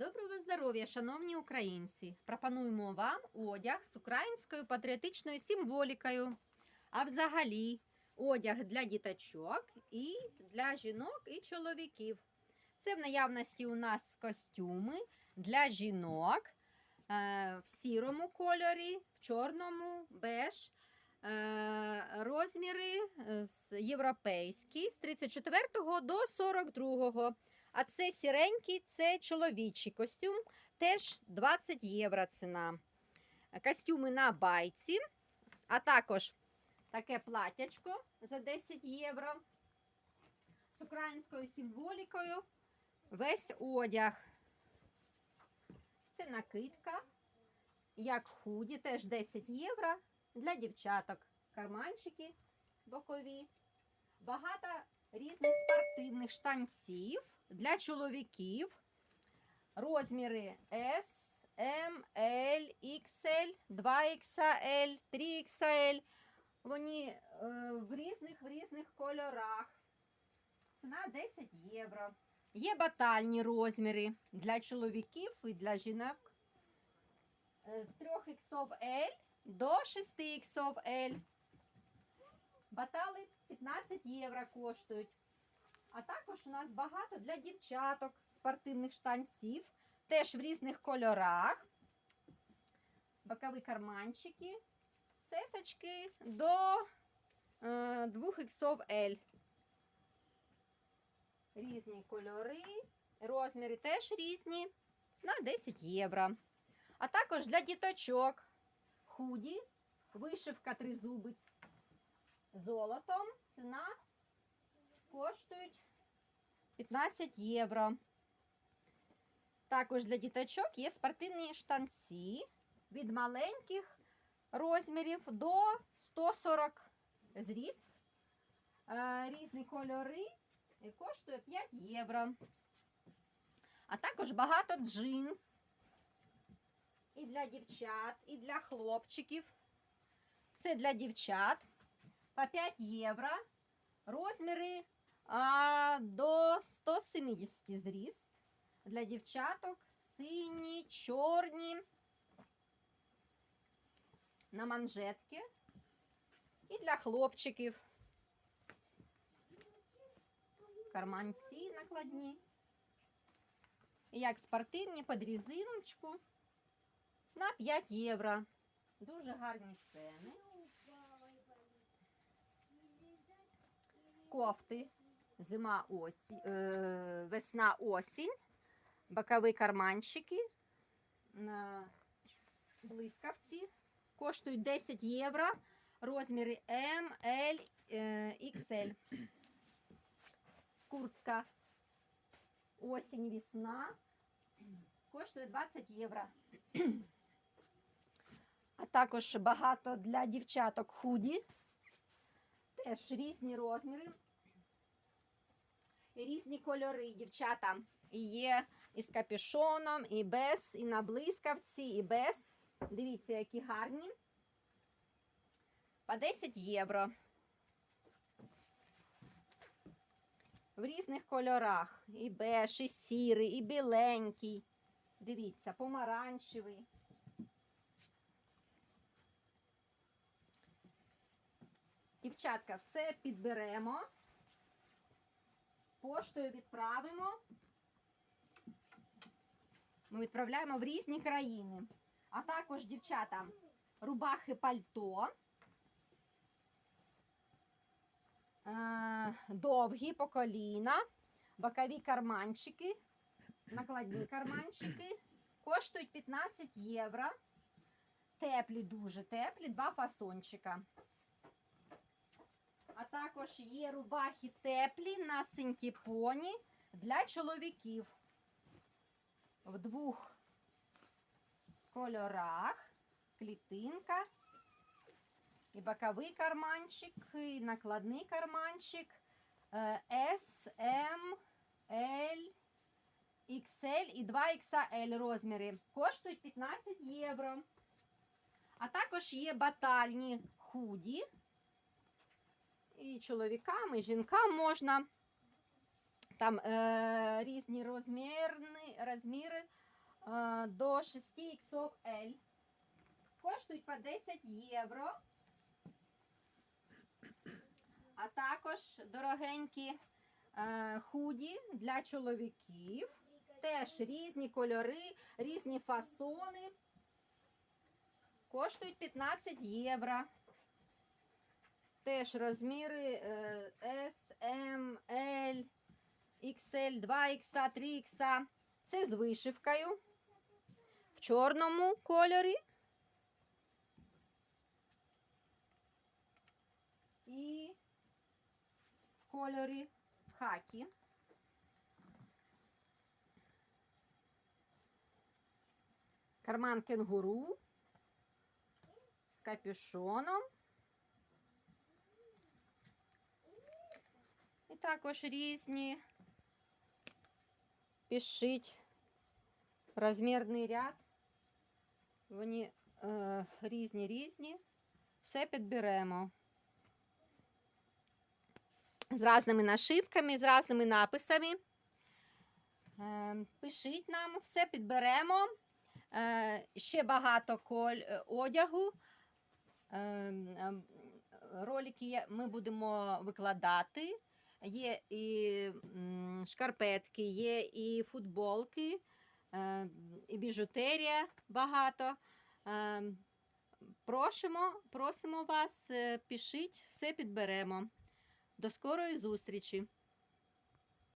Доброго здоров'я, шановні українці! Пропонуємо вам одяг з українською патріотичною символікою. А взагалі одяг для діточок і для жінок і чоловіків. Це в наявності у нас костюми для жінок е, в сірому кольорі, в чорному, беж. Е, Розміри е, з- європейські з 34 до 42. А це сіренький, це чоловічий костюм, теж 20 євро ціна. Костюми на байці, а також таке платячко за 10 євро з українською символікою. Весь одяг. Це накидка, як худі, теж 10 євро для дівчаток. Карманчики бокові. Багато різних спортивних штанців для чоловіків. Розміри S, M, L, XL, 2XL, 3XL. Вони е, в різних в різних кольорах. Ціна 10 євро. Є батальні розміри для чоловіків і для жінок. Е, З 3XL до 6XL. Батали 15 євро коштують. А також у нас багато для дівчаток спортивних штанців, теж в різних кольорах. Бокові карманчики, сесочки до е, 2XL. Різні кольори, розміри теж різні. Ціна 10 євро. А також для діточок худі, вишивка тризубець золотом. Ціна коштують 15 євро. Також для діточок є спортивні штанці від маленьких розмірів до 140 зріст. Е, Різні кольори і коштує 5 євро. А також багато джинс і для дівчат, і для хлопчиків. Це для дівчат по 5 євро. Розміри а, до 170 зріст. Для дівчаток сині, чорні. На манжетки. І для хлопчиків. Карманці накладні. Як спортивні під резиночку. Ціна 5 євро. Дуже гарні ціни. кофти, зима осінь, е, весна осінь, бокові карманчики на блискавці. Коштують 10 євро. Розміри М, Л, е, XL. Куртка осінь, весна. Коштує 20 євро. А також багато для дівчаток худі. Теж різні розміри, різні кольори, дівчата. Є і з капюшоном, і без, і на блискавці, і без. Дивіться, які гарні. По 10 євро. В різних кольорах. І беж, і сірий, і біленький. Дивіться, помаранчевий. Дівчатка, все підберемо, поштою відправимо. Ми відправляємо в різні країни. А також, дівчата, рубахи пальто. Е, довгі по коліна, бокові карманчики, накладні карманчики. Коштують 15 євро. Теплі, дуже теплі, два фасончика. Також є рубахи теплі на синтепоні для чоловіків в двох кольорах. Клітинка, і боковий карманчик, і накладний карманчик е, S, M, L, XL і 2XL розміри. Коштують 15 євро. А також є батальні худі і чоловікам, і жінкам можна. Там е, різні розмірни, розміри е, до 6 XL. Коштують по 10 євро. А також дорогенькі е, худі для чоловіків. Теж різні кольори, різні фасони. Коштують 15 євро. Теж розміри е, S, M, L, XL, 2X, 3X. Це з вишивкою. В чорному кольорі. І в кольорі хакі. Карман кенгуру з капюшоном. Також різні пишіть розмірний ряд. Вони е, різні різні. Все підберемо. З різними нашивками, з різними написами. Е, пишіть нам, все підберемо. Е, ще багато коль е, одягу. Е, е, ролики ми будемо викладати. Є і шкарпетки, є і футболки, е, і біжутерія багато. Е, Просимо, просимо вас, е, пишіть, все підберемо. До скорої зустрічі!